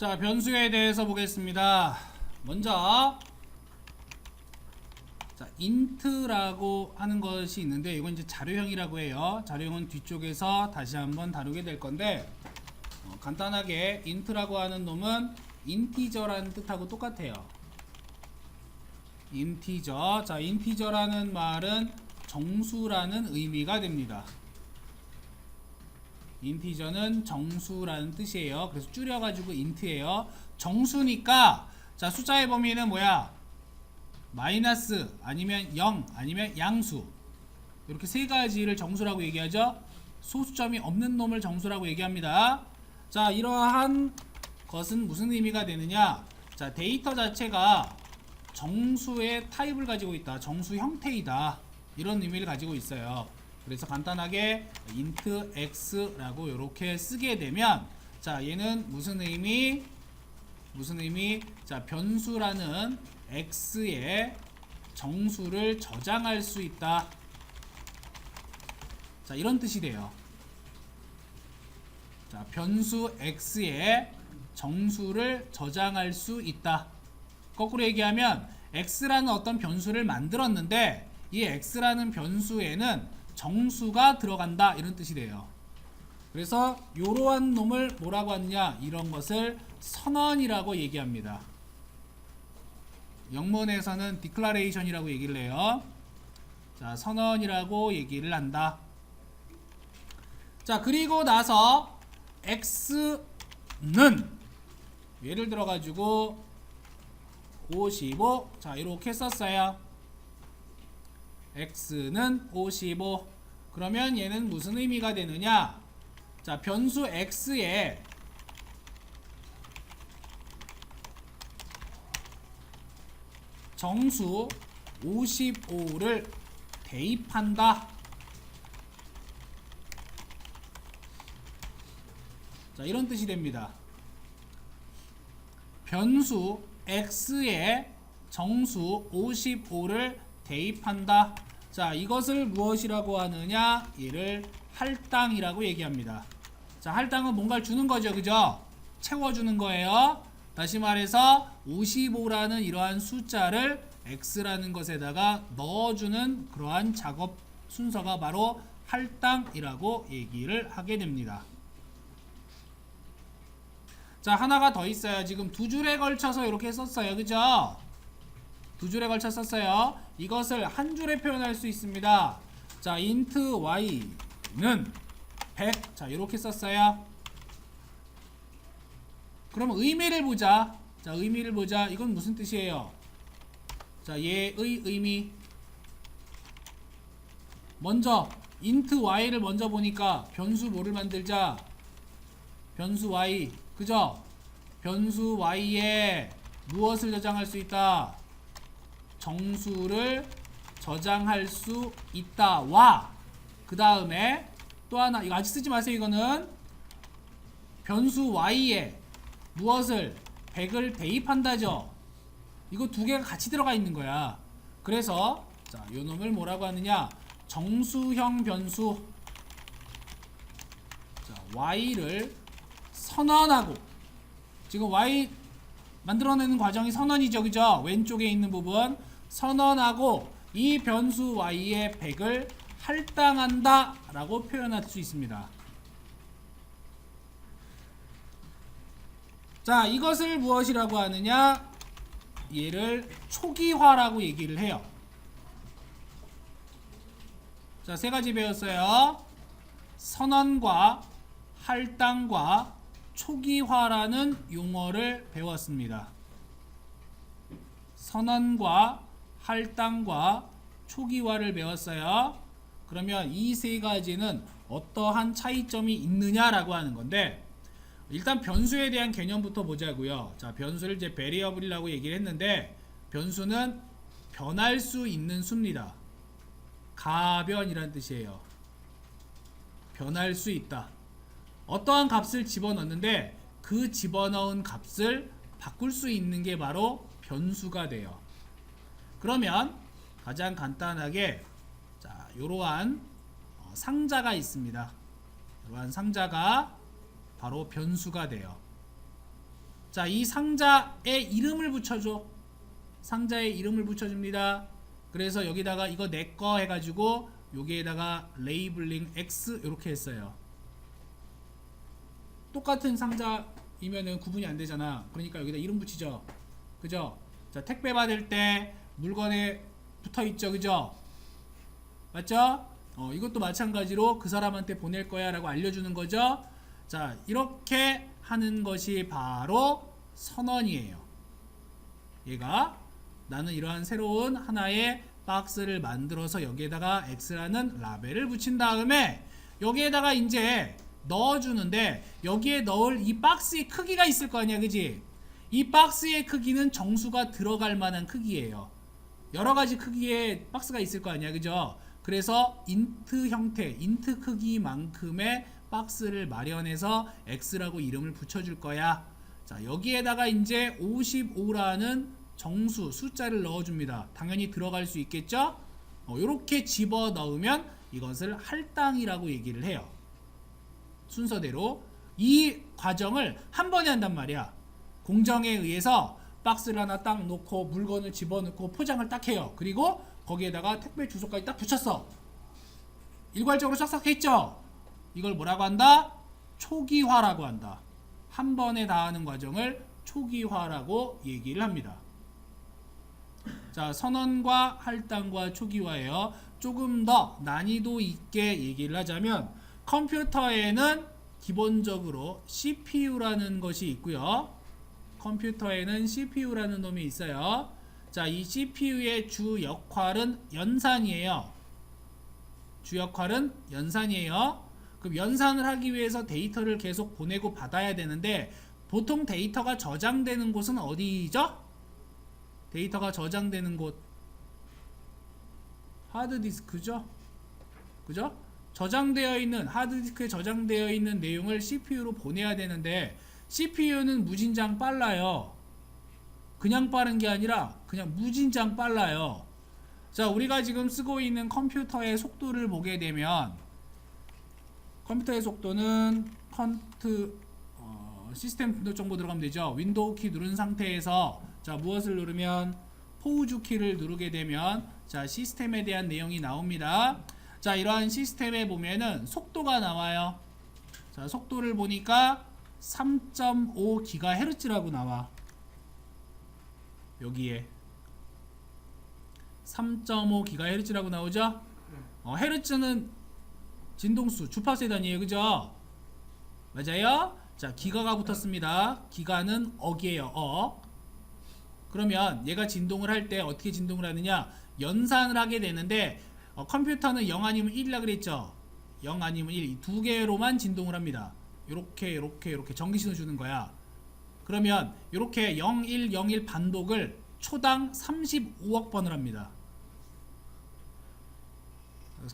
자, 변수에 대해서 보겠습니다. 먼저 자, int라고 하는 것이 있는데 이건 이제 자료형이라고 해요. 자료형은 뒤쪽에서 다시 한번 다루게 될 건데 어, 간단하게 int라고 하는 놈은 인티저라는 뜻하고 똑같아요. 인티저. 자, 인티저라는 말은 정수라는 의미가 됩니다. 인티저는 정수라는 뜻이에요. 그래서 줄여가지고 인트예요. 정수니까 자 숫자의 범위는 뭐야? 마이너스 아니면 0 아니면 양수 이렇게 세 가지를 정수라고 얘기하죠. 소수점이 없는 놈을 정수라고 얘기합니다. 자 이러한 것은 무슨 의미가 되느냐? 자 데이터 자체가 정수의 타입을 가지고 있다. 정수 형태이다. 이런 의미를 가지고 있어요. 그래서 간단하게 int x라고 이렇게 쓰게 되면 자 얘는 무슨 의미? 무슨 의미? 자 변수라는 x의 정수를 저장할 수 있다. 자 이런 뜻이 돼요. 자 변수 x의 정수를 저장할 수 있다. 거꾸로 얘기하면 x라는 어떤 변수를 만들었는데 이 x라는 변수에는 정수가 들어간다 이런 뜻이 돼요. 그래서 이러한 놈을 뭐라고 하느냐 이런 것을 선언이라고 얘기합니다. 영문에서는 declaration이라고 얘기를 해요. 자 선언이라고 얘기를 한다. 자 그리고 나서 x는 예를 들어 가지고 55 자 이렇게 썼어요. X는 55 그러면 얘는 무슨 의미가 되느냐? 자 변수 x에 정수 55를 대입한다. 자 이런 뜻이 됩니다. 변수 x에 정수 55를 대입한다. 자, 이것을 무엇이라고 하느냐? 얘를 할당이라고 얘기합니다. 자, 할당은 뭔가를 주는 거죠. 그죠? 채워주는 거예요. 다시 말해서 55라는 이러한 숫자를 x라는 것에다가 넣어주는 그러한 작업 순서가 바로 할당이라고 얘기를 하게 됩니다. 자 하나가 더 있어요 지금 두 줄에 걸쳐서 이렇게 썼어요 그죠 두 줄에 걸쳐 썼어요 이것을 한 줄에 표현할 수 있습니다. 자 int y는 100 자 이렇게 썼어요. 그럼 의미를 보자. 자 의미를 보자. 이건 무슨 뜻이에요? 자 얘의 의미. 먼저 int y를 먼저 보니까 변수 뭐를 만들자? 변수 y. 그죠? 변수 y에 무엇을 저장할 수 있다? 정수를 저장할 수 있다 와! 그 다음에 또 하나 이거 아직 쓰지 마세요 이거는. 변수 y에 무엇을 100을 대입한다죠. 이거 두 개가 같이 들어가 있는 거야. 그래서 자, 요 놈을 뭐라고 하느냐? 정수형 변수. 자, y를 선언하고 지금 y 만들어내는 과정이 선언이죠 그죠? 왼쪽에 있는 부분 선언하고 이 변수 y의 100을 할당한다 라고 표현할 수 있습니다. 자 이것을 무엇이라고 하느냐? 얘를 초기화라고 얘기를 해요. 자 세 가지 배웠어요. 선언과 할당과 초기화라는 용어를 배웠습니다. 선언과 할당과 초기화를 배웠어요. 그러면 이 세 가지는 어떠한 차이점이 있느냐라고 하는 건데 일단 변수에 대한 개념부터 보자고요. 자, 변수를 이제 베리어블이라고 얘기를 했는데 변수는 변할 수 있는 수입니다. 가변이란 뜻이에요. 변할 수 있다. 어떠한 값을 집어넣는데 그 집어넣은 값을 바꿀 수 있는 게 바로 변수가 돼요. 그러면 가장 간단하게 자, 이러한 어, 상자가 있습니다. 이러한 상자가 바로 변수가 돼요. 자, 이 상자에 이름을 붙여줘. 상자에 이름을 붙여줍니다. 그래서 여기다가 이거 내 거 해가지고 여기에다가 레이블링 X 이렇게 했어요. 똑같은 상자이면은 구분이 안 되잖아. 그러니까 여기다 이름 붙이죠. 그죠? 자, 택배 받을 때 물건에 붙어 있죠. 그죠? 맞죠? 어, 이것도 마찬가지로 그 사람한테 보낼 거야 라고 알려주는 거죠. 자, 이렇게 하는 것이 바로 선언이에요. 얘가 나는 이러한 새로운 하나의 박스를 만들어서 여기에다가 X라는 라벨을 붙인 다음에 여기에다가 이제 넣어주는데 여기에 넣을 이 박스의 크기가 있을 거 아니야 그지 이 박스의 크기는 정수가 들어갈 만한 크기예요 여러 가지 크기의 박스가 있을 거 아니야 그죠? 그래서 인트 형태 인트 크기만큼의 박스를 마련해서 X라고 이름을 붙여줄 거야. 자 여기에다가 이제 55라는 정수 숫자를 넣어줍니다. 당연히 들어갈 수 있겠죠? 이렇게 집어 넣으면 이것을 할당이라고 얘기를 해요. 순서대로. 이 과정을 한 번에 한단 말이야. 공정에 의해서 박스를 하나 딱 놓고 물건을 집어넣고 포장을 딱 해요. 그리고 거기에다가 택배 주소까지 딱 붙였어. 일괄적으로 싹싹 했죠. 이걸 뭐라고 한다? 초기화라고 한다. 한 번에 다 하는 과정을 초기화라고 얘기를 합니다. 자, 선언과 할당과 초기화예요. 조금 더 난이도 있게 얘기를 하자면 컴퓨터에는 기본적으로 CPU라는 것이 있고요. 컴퓨터에는 CPU라는 놈이 있어요. 자, 이 CPU의 주 역할은 연산이에요. 주 역할은 연산이에요. 그럼 연산을 하기 위해서 데이터를 계속 보내고 받아야 되는데 보통 데이터가 저장되는 곳은 어디죠? 데이터가 저장되는 곳 하드디스크죠. 그죠? 저장되어 있는 하드디스크에 저장되어 있는 내용을 CPU로 보내야 되는데 CPU는 무진장 빨라요. 그냥 빠른 게 아니라 그냥 무진장 빨라요. 자, 우리가 지금 쓰고 있는 컴퓨터의 속도를 보게 되면 컴퓨터의 속도는 컨트 어, 시스템 정보 들어가면 되죠. 윈도우 키 누른 상태에서 자 무엇을 누르면 포우주 키를 누르게 되면 자 시스템에 대한 내용이 나옵니다. 자 이러한 시스템에 보면은 속도가 나와요. 자 속도를 보니까 3.5 기가헤르츠라고 나와. 여기에 3.5 기가헤르츠라고 나오죠? 어, 헤르츠는 진동수 주파수에 단위예요. 그죠? 맞아요? 자, 기가가 붙었습니다. 기가는 억이에요. 억. 그러면 얘가 진동을 할 때 어떻게 진동을 하느냐? 연산을 하게 되는데 어, 컴퓨터는 0 아니면 1이라 그랬죠. 0 아니면 1. 이두 개로만 진동을 합니다. 요렇게 요렇게 요렇게 전기신호 주는 거야. 그러면 요렇게 0 1 0 1 반복을 초당 35억 번을 합니다.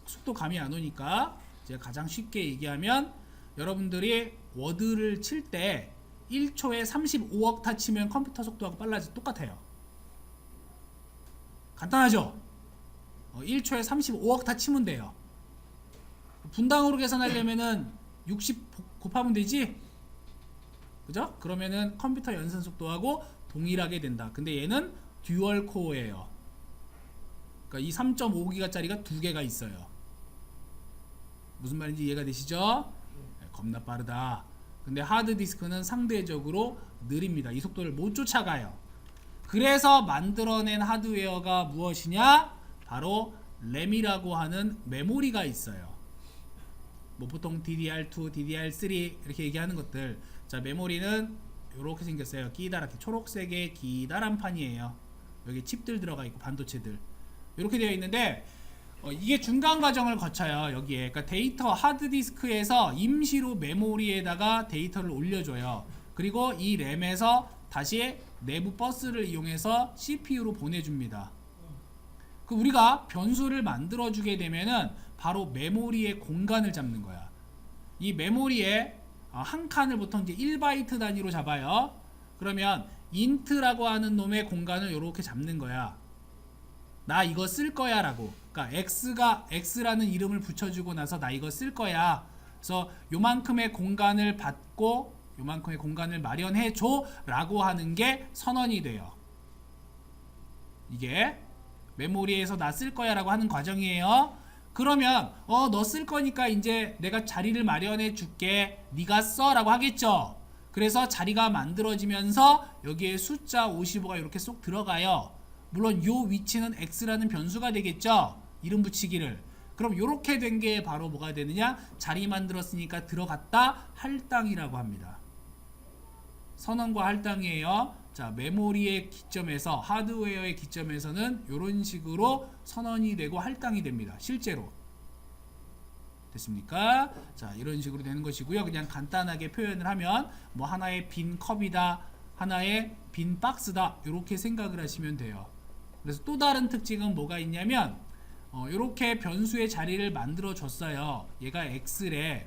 속도 감이 안 오니까 제가 가장 쉽게 얘기하면 여러분들이 워드를 칠 때 1초에 35억 타 치면 컴퓨터 속도하고 빨라지 똑같아요. 간단하죠? 어, 1초에 35억 타 치면 돼요. 분당으로 계산하려면은 60 곱하면 되지? 그죠? 그러면은 컴퓨터 연산 속도하고 동일하게 된다. 근데 얘는 듀얼 코어예요. 그러니까 이 3.5기가짜리가 두 개가 있어요. 무슨 말인지 이해가 되시죠? 네, 겁나 빠르다. 근데 하드 디스크는 상대적으로 느립니다. 이 속도를 못 쫓아가요. 그래서 만들어낸 하드웨어가 무엇이냐? 바로 램이라고 하는 메모리가 있어요. 뭐 보통 DDR2, DDR3 이렇게 얘기하는 것들. 자, 메모리는 이렇게 생겼어요. 끼다랗게 초록색의 기다란 판이에요. 여기 칩들 들어가 있고 반도체들. 이렇게 되어 있는데 어, 이게 중간 과정을 거쳐요 여기에 그러니까 데이터 하드디스크에서 임시로 메모리에다가 데이터를 올려줘요 그리고 이 램에서 다시 내부 버스를 이용해서 CPU로 보내줍니다 그 우리가 변수를 만들어 주게 되면은 바로 메모리의 공간을 잡는 거야. 이 메모리에 어, 한 칸을 보통 이제 1바이트 단위로 잡아요. 그러면 인트라고 하는 놈의 공간을 이렇게 잡는 거야. 나 이거 쓸 거야 라고. 그러니까 x가 x라는 이름을 붙여주고 나서 나 이거 쓸 거야. 그래서 요만큼의 공간을 받고 요만큼의 공간을 마련해 줘 라고 하는 게 선언이 돼요. 이게 메모리에서 나 쓸 거야 라고 하는 과정이에요. 그러면 어 너 쓸 거니까 이제 내가 자리를 마련해 줄게. 네가 써라고 하겠죠. 그래서 자리가 만들어지면서 여기에 숫자 55가 이렇게 쏙 들어가요. 물론 요 위치는 x라는 변수가 되겠죠. 이름 붙이기를. 그럼 이렇게 된 게 바로 뭐가 되느냐? 자리 만들었으니까 들어갔다 할당이라고 합니다. 선언과 할당이에요. 자, 메모리의 기점에서 하드웨어의 기점에서는 이런 식으로 선언이 되고 할당이 됩니다. 실제로. 됐습니까? 자, 이런 식으로 되는 것이고요. 그냥 간단하게 표현을 하면 뭐 하나의 빈 컵이다, 하나의 빈 박스다. 이렇게 생각을 하시면 돼요. 그래서 또 다른 특징은 뭐가 있냐면 어, 이렇게 변수의 자리를 만들어 줬어요. 얘가 x래.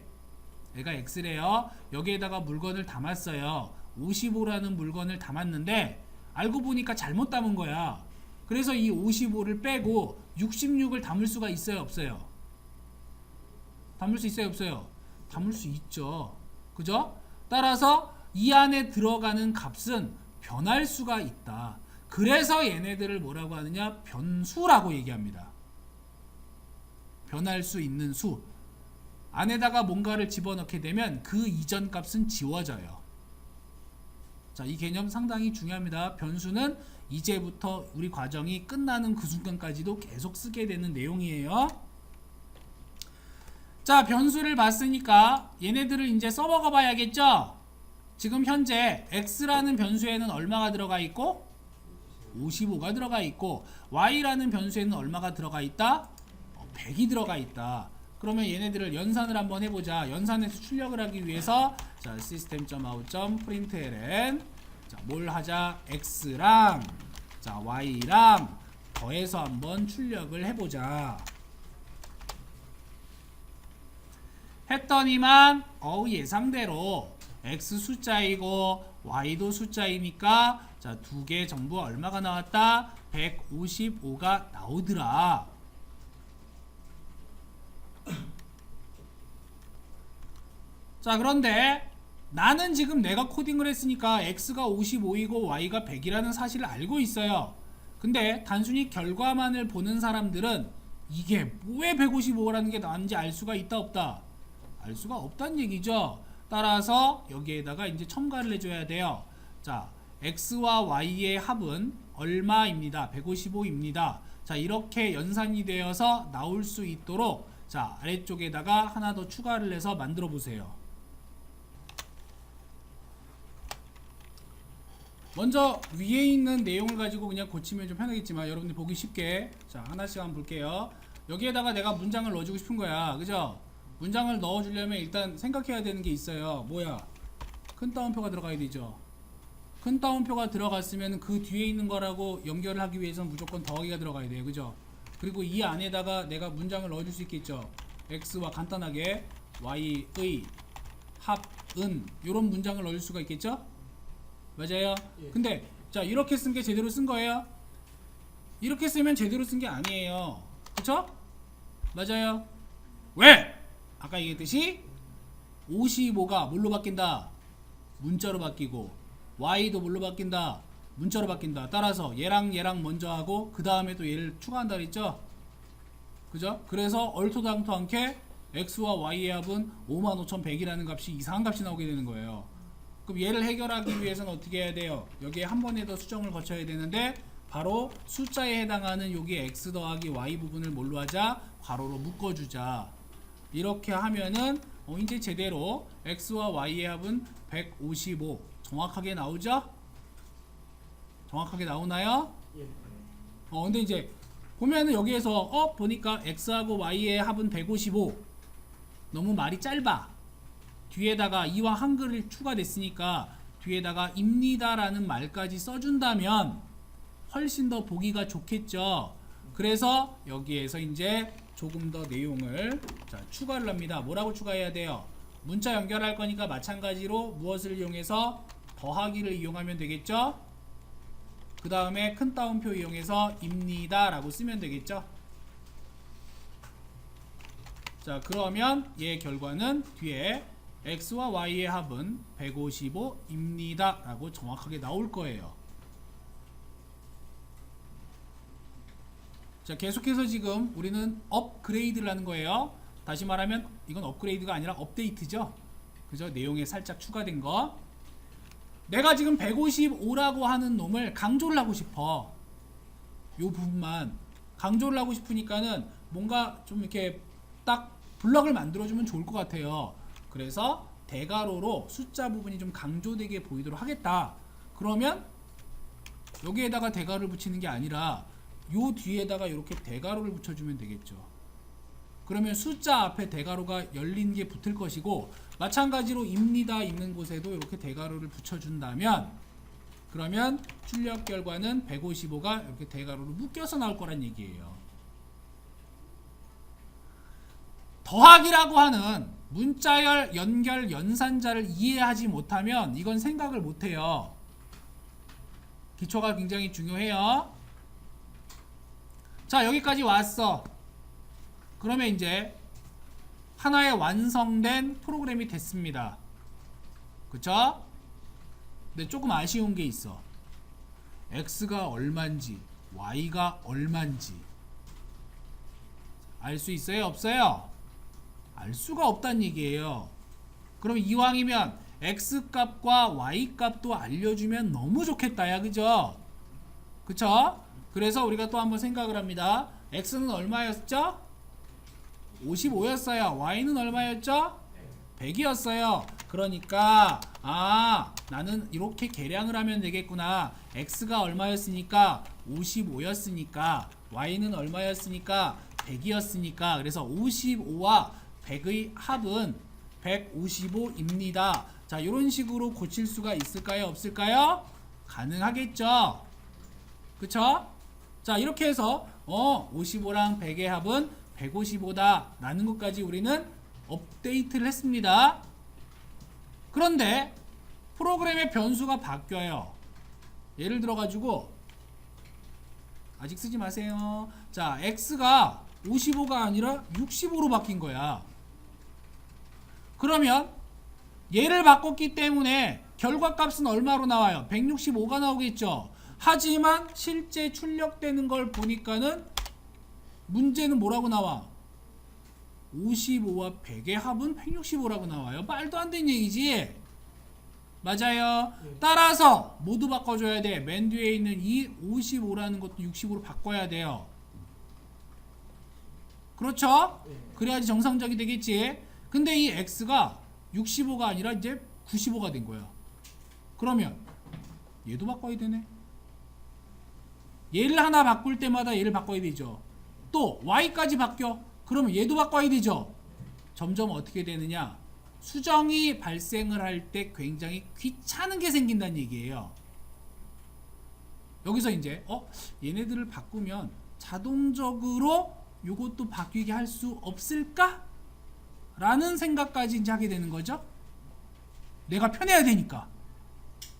얘가 x래요. 여기에다가 물건을 담았어요. 55라는 물건을 담았는데 알고 보니까 잘못 담은 거야. 그래서 이 55를 빼고 66을 담을 수가 있어요, 없어요? 담을 수 있어요, 없어요? 담을 수 있죠. 그죠? 따라서 이 안에 들어가는 값은 변할 수가 있다. 그래서 얘네들을 뭐라고 하느냐? 변수라고 얘기합니다. 변할 수 있는 수. 안에다가 뭔가를 집어넣게 되면 그 이전 값은 지워져요. 자, 이 개념 상당히 중요합니다. 변수는 이제부터 우리 과정이 끝나는 그 순간까지도 계속 쓰게 되는 내용이에요. 자, 변수를 봤으니까 얘네들을 이제 써먹어 봐야겠죠? 지금 현재 x라는 변수에는 얼마가 들어가 있고 55가 들어가 있고 y라는 변수에는 얼마가 들어가 있다? 100이 들어가 있다. 그러면 얘네들을 연산을 한번 해보자. 연산해서 출력을 하기 위해서 자 system.out.println 자뭘 하자 x랑 자 y랑 더해서 한번 출력을 해보자. 했더니만 어우 예상대로 x 숫자이고 y도 숫자이니까 자 두 개 전부 얼마가 나왔다? 155가 나오더라. 자 그런데 나는 지금 내가 코딩을 했으니까 x가 55이고 y가 100이라는 사실을 알고 있어요. 근데 단순히 결과만을 보는 사람들은 이게 왜 155라는 게 나왔는지 알 수가 있다 없다? 알 수가 없다는 얘기죠. 따라서 여기에다가 이제 첨가를 해줘야 돼요. 자, x와 y의 합은 얼마입니다. 155입니다. 자, 이렇게 연산이 되어서 나올 수 있도록 자, 아래쪽에다가 하나 더 추가를 해서 만들어 보세요. 먼저 위에 있는 내용을 가지고 그냥 고치면 좀 편하겠지만 여러분들 보기 쉽게. 자 하나씩 한번 볼게요. 여기에다가 내가 문장을 넣어주고 싶은 거야. 그죠? 문장을 넣어주려면 일단 생각해야 되는 게 있어요. 뭐야? 큰 따옴표가 들어가야 되죠. 큰 따옴표가 들어갔으면 그 뒤에 있는 거라고 연결을 하기 위해서는 무조건 더하기가 들어가야 돼요. 그죠? 그리고 이 안에다가 내가 문장을 넣어줄 수 있겠죠? X와 간단하게 y의 합은. 이런 문장을 넣을 수가 있겠죠 맞아요. 예. 근데 자 이렇게 쓴 게 제대로 쓴 거예요? 이렇게 쓰면 제대로 쓴 게 아니에요. 그쵸? 맞아요. 왜? 아까 얘기했듯이 55가 뭘로 바뀐다? 문자로 바뀌고 y도 뭘로 바뀐다? 문자로 바뀐다. 따라서 얘랑 얘랑 먼저 하고 그 다음에 또 얘를 추가한다 그랬죠? 그죠? 그래서 얼토당토 않게 x와 y의 합은 55,100이라는 값이 이상한 값이 나오게 되는 거예요. 그럼 얘를 해결하기 위해서는 어떻게 해야 돼요? 여기에 한 번에 더 수정을 거쳐야 되는데 바로 숫자에 해당하는 여기 x 더하기 y 부분을 뭘로 하자? 괄호로 묶어주자. 이렇게 하면은 어 이제 제대로 x와 y의 합은 155 정확하게 나오죠? 정확하게 나오나요? 예. 어 근데 이제 보면은 여기에서 어 보니까 x하고 y의 합은 155 너무 말이 짧아 뒤에다가 이와 한글이 추가됐으니까 뒤에다가 입니다라는 말까지 써준다면 훨씬 더 보기가 좋겠죠. 그래서 여기에서 이제 조금 더 내용을 자, 추가를 합니다. 뭐라고 추가해야 돼요? 문자 연결할 거니까 마찬가지로 무엇을 이용해서 더하기를 이용하면 되겠죠? 그 다음에 큰 따옴표 이용해서 입니다 라고 쓰면 되겠죠? 자 그러면 얘 결과는 뒤에 x와 y의 합은 155입니다. 라고 정확하게 나올 거예요. 자, 계속해서 지금 우리는 업그레이드를 하는 거예요. 다시 말하면 이건 업그레이드가 아니라 업데이트죠. 그죠? 내용에 살짝 추가된 거. 내가 지금 155라고 하는 놈을 강조를 하고 싶어. 요 부분만 강조를 하고 싶으니까는 뭔가 좀 이렇게 딱 블럭을 만들어주면 좋을 것 같아요. 그래서 대가로로 숫자 부분이 좀 강조되게 보이도록 하겠다. 그러면 여기에다가 대가로를 붙이는 게 아니라 요 뒤에다가 이렇게 대가로를 붙여주면 되겠죠. 그러면 숫자 앞에 대가로가 열린 게 붙을 것이고 마찬가지로 입니다 있는 곳에도 이렇게 대가로를 붙여준다면 그러면 출력 결과는 155가 이렇게 대가로로 묶여서 나올 거란 얘기예요. 더하기라고 하는 문자열 연결 연산자를 이해하지 못하면 이건 생각을 못해요. 기초가 굉장히 중요해요. 자 여기까지 왔어. 그러면 이제 하나의 완성된 프로그램이 됐습니다. 그쵸? 근데 조금 아쉬운 게 있어. x가 얼만지, y가 얼만지 알 수 있어요? 없어요? 알 수가 없다는 얘기예요. 그럼 이왕이면 x 값과 y 값도 알려주면 너무 좋겠다, 야, 그죠? 그쵸? 그래서 우리가 또 한번 생각을 합니다. x는 얼마였죠? 55였어요. y는 얼마였죠? 100이었어요. 그러니까 아 나는 이렇게 계량을 하면 되겠구나. x가 얼마였으니까 55였으니까 y는 얼마였으니까 100이었으니까 그래서 55와 100의 합은 155입니다. 자 이런 식으로 고칠 수가 있을까요? 없을까요? 가능하겠죠. 그쵸? 자 이렇게 해서 어 55랑 100의 합은 155다 라는 것까지 우리는 업데이트를 했습니다. 그런데 프로그램의 변수가 바뀌어요. 예를 들어 가지고 아직 쓰지 마세요. 자, x가 55가 아니라 65로 바뀐 거야. 그러면 얘를 바꿨기 때문에 결과값은 얼마로 나와요? 165가 나오겠죠. 하지만 실제 출력되는 걸 보니까는 문제는 뭐라고 나와? 55와 100의 합은 165라고 나와요. 말도 안 되는 얘기지. 맞아요. 따라서 모두 바꿔줘야 돼. 맨 뒤에 있는 이 55라는 것도 60으로 바꿔야 돼요. 그렇죠? 그래야지 정상적이 되겠지. 근데 이 x가 65가 아니라 이제 95가 된 거야. 그러면 얘도 바꿔야 되네. 얘를 하나 바꿀 때마다 얘를 바꿔야 되죠. 또 y까지 바뀌어. 그러면 얘도 바꿔야 되죠. 점점 어떻게 되느냐? 수정이 발생을 할 때 굉장히 귀찮은 게 생긴다는 얘기예요. 여기서 이제 어 얘네들을 바꾸면 자동적으로 이것도 바뀌게 할 수 없을까? 라는 생각까지 이제 하게 되는 거죠. 내가 편해야 되니까.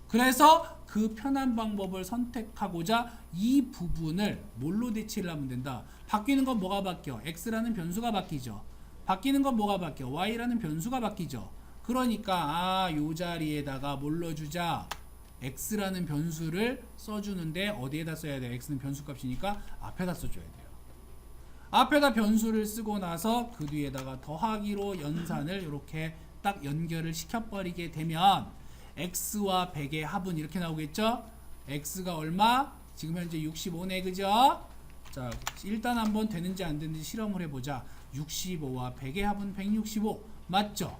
그래서 그 편한 방법을 선택하고자 이 부분을 뭘로 대치를 하면 된다. 바뀌는 건 뭐가 바뀌어? x라는 변수가 바뀌죠. 바뀌는 건 뭐가 바뀌어? y라는 변수가 바뀌죠. 그러니까 아, 요 자리에다가 뭘로 주자? x라는 변수를 써주는데 어디에다 써야 돼? x는 변수 값이니까 앞에다 써줘야 돼요. 앞에다 변수를 쓰고 나서 그 뒤에다가 더하기로 연산을 이렇게 딱 연결을 시켜버리게 되면 x와 100의 합은 이렇게 나오겠죠? x가 얼마? 지금 현재 65네 그죠? 자 일단 한번 되는지 안 되는지 실험을 해보자 65와 100의 합은 165 맞죠?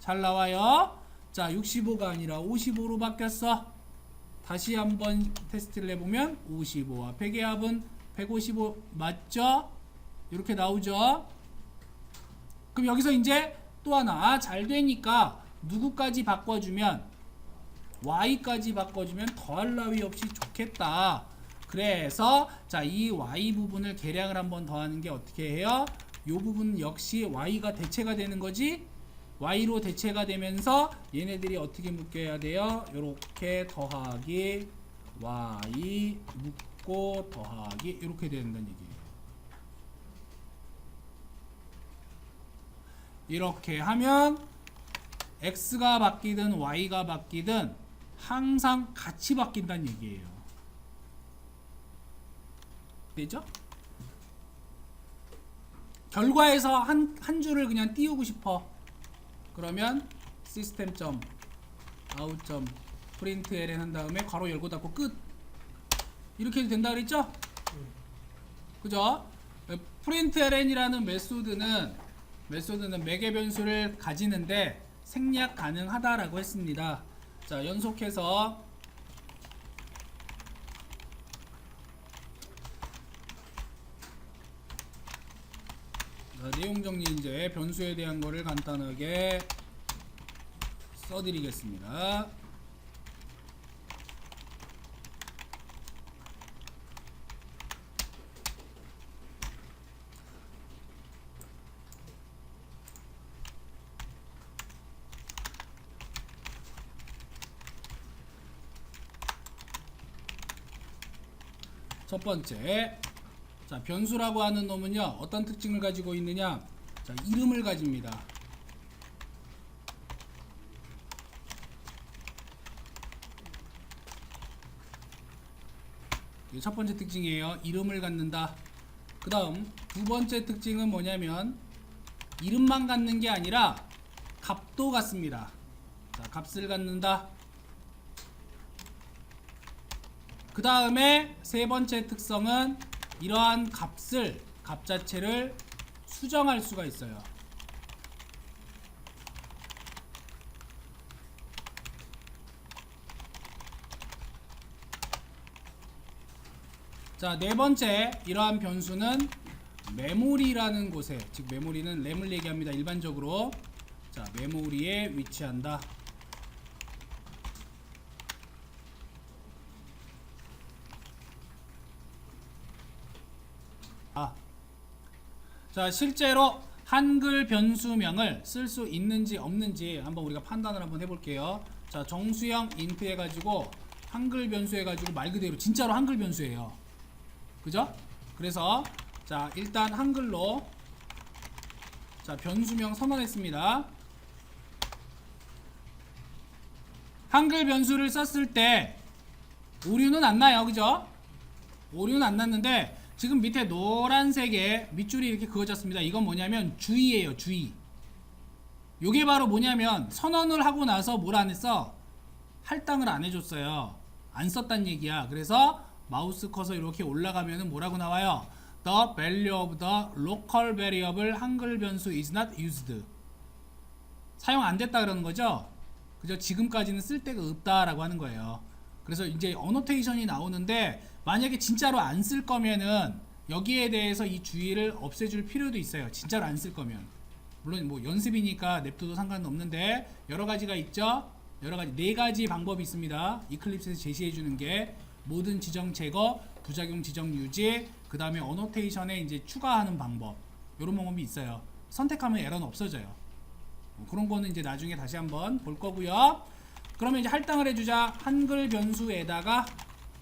잘 나와요 자 65가 아니라 55로 바뀌었어 다시 한번 테스트를 해보면 55와 100의 합은 155 맞죠? 이렇게 나오죠 그럼 여기서 이제 또 하나 아, 잘 되니까 누구까지 바꿔주면 y까지 바꿔주면 더할 나위 없이 좋겠다. 그래서 자 이 y 부분을 계량을 한번 더하는 게 어떻게 해요? 이 부분 역시 y가 대체가 되는 거지. y로 대체가 되면서 얘네들이 어떻게 묶여야 돼요? 이렇게 더하기 y 묶 고 더하기 이렇게 된다는 얘기예요. 이렇게 하면 x가 바뀌든 y가 바뀌든 항상 같이 바뀐다는 얘기예요. 되죠? 결과에서 한, 한 줄을 그냥 띄우고 싶어. 그러면 시스템 점 아웃 점 프린트 ln 한 다음에 괄호 열고 닫고 끝. 이렇게 해도 된다 그랬죠? 그죠? 프린트 ln이라는 메소드는 메소드는 매개 변수를 가지는데 생략 가능하다라고 했습니다. 자, 연속해서 자, 내용 정리 이제 변수에 대한 거를 간단하게 써드리겠습니다. 첫 번째, 자 변수라고 하는 놈은요 어떤 특징을 가지고 있느냐? 자 이름을 가집니다. 첫 번째 특징이에요. 이름을 갖는다. 그 다음 두 번째 특징은 뭐냐면 이름만 갖는 게 아니라 값도 갖습니다. 자, 값을 갖는다. 그 다음에 세 번째 특성은 이러한 값을 값 자체를 수정할 수가 있어요. 자, 네 번째 이러한 변수는 메모리라는 곳에 즉 메모리는 램을 얘기합니다. 일반적으로 자, 메모리에 위치한다. 아. 자, 실제로 한글 변수명을 쓸 수 있는지 없는지 한번 우리가 판단을 한번 해볼게요. 자, 정수형 인트 해가지고 한글 변수 해가지고 말 그대로 진짜로 한글 변수예요. 그죠? 그래서 자, 일단 한글로 자, 변수명 선언했습니다. 한글 변수를 썼을 때 오류는 안 나요. 그죠? 오류는 안 났는데 지금 밑에 노란색에 밑줄이 이렇게 그어졌습니다. 이건 뭐냐면 주의예요. 주의. 요게 바로 뭐냐면 선언을 하고 나서 뭘 안 했어? 할당을 안 해줬어요. 안 썼단 얘기야. 그래서 마우스 커서 이렇게 올라가면은 뭐라고 나와요? The value of the local variable 한글 변수 is not used. 사용 안 됐다 그러는 거죠? 그죠? 지금까지는 쓸 데가 없다라고 하는 거예요. 그래서 이제 어노테이션이 나오는데 만약에 진짜로 안 쓸 거면은 여기에 대해서 이 주의를 없애줄 필요도 있어요. 진짜로 안 쓸 거면. 물론 뭐 연습이니까 냅둬도 상관은 없는데 여러 가지가 있죠. 여러 가지 네 가지 방법이 있습니다. 이클립스에서 제시해 주는 게 모든 지정 제거, 부작용 지정 유지, 그 다음에 어노테이션에 이제 추가하는 방법 이런 방법이 있어요. 선택하면 에러는 없어져요. 뭐 그런 거는 이제 나중에 다시 한번 볼 거고요. 그러면 이제 할당을 해주자 한글 변수에다가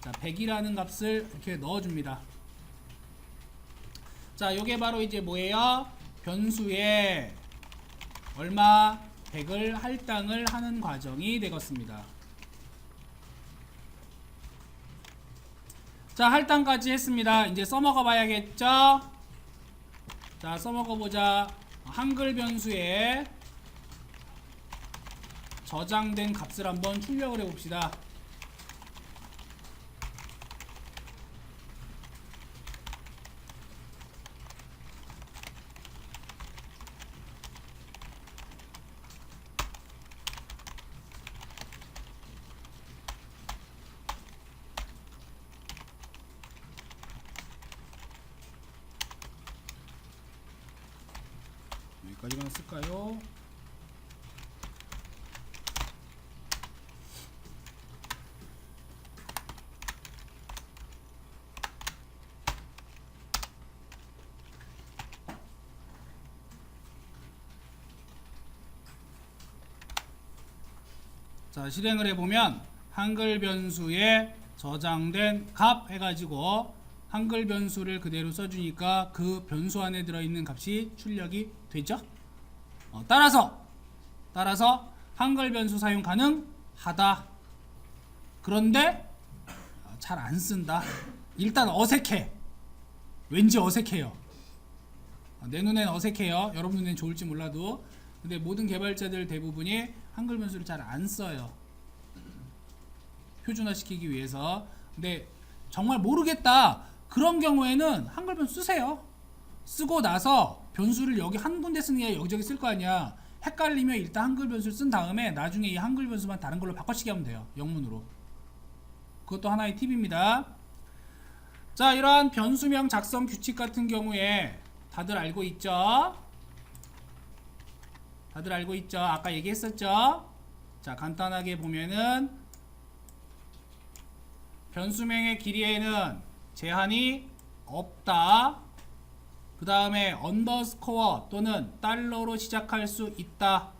자 100이라는 값을 이렇게 넣어줍니다. 자 요게 바로 이제 뭐예요? 변수에 얼마 100을 할당을 하는 과정이 되겠습니다. 자 할당까지 했습니다. 이제 써먹어 봐야겠죠? 자 써먹어 보자. 한글 변수에 저장된 값을 한번 출력을 해 봅시다. 쓸까요? 자 실행을 해보면 한글 변수에 저장된 값 해가지고 한글 변수를 그대로 써주니까 그 변수 안에 들어있는 값이 출력이 되죠 어, 따라서 따라서 한글 변수 사용 가능하다. 그런데 잘안 쓴다. 일단 어색해. 왠지 어색해요. 어, 내 눈엔 어색해요. 여러분 눈엔 좋을지 몰라도. 근데 모든 개발자들 대부분이 한글 변수를 잘 안 써요. 표준화시키기 위해서. 근데 정말 모르겠다. 그런 경우에는 한글 변수 쓰세요. 쓰고 나서 변수를 여기 한 군데 쓰는 게 여기저기 쓸 거 아니야. 헷갈리면 일단 한글 변수를 쓴 다음에 나중에 이 한글 변수만 다른 걸로 바꿔치기 하면 돼요. 영문으로. 그것도 하나의 팁입니다. 자, 이러한 변수명 작성 규칙 같은 경우에 다들 알고 있죠? 다들 알고 있죠? 아까 얘기했었죠? 자, 간단하게 보면은 변수명의 길이에는 제한이 없다. 그 다음에 언더스코어 또는 달러로 시작할 수 있다.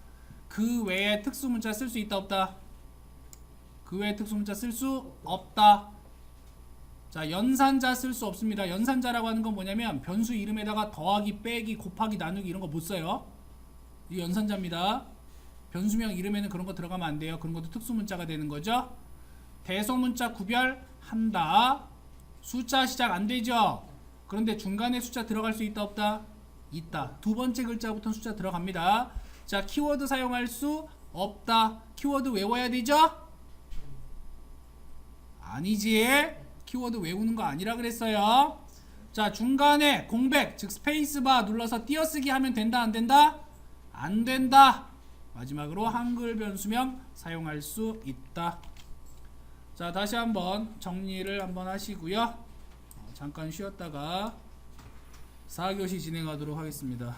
그 외에 특수 문자 쓸 수 있다 없다. 그 외에 특수 문자 쓸 수 없다. 자, 연산자 쓸 수 없습니다. 연산자라고 하는 건 뭐냐면 변수 이름에다가 더하기, 빼기, 곱하기, 나누기 이런 거 못 써요. 이 연산자입니다. 변수명 이름에는 그런 거 들어가면 안 돼요. 그런 것도 특수 문자가 되는 거죠. 대소문자 구별한다. 숫자 시작 안 되죠. 그런데 중간에 숫자 들어갈 수 있다 없다? 있다. 두 번째 글자부터 숫자 들어갑니다. 자, 키워드 사용할 수 없다. 키워드 외워야 되죠? 아니지. 키워드 외우는 거 아니라 그랬어요. 자, 중간에 공백, 즉 스페이스바 눌러서 띄어쓰기 하면 된다 안 된다? 안 된다. 마지막으로 한글 변수명 사용할 수 있다. 자, 다시 한번 정리를 한번 하시고요. 어, 잠깐 쉬었다가 4교시 진행하도록 하겠습니다.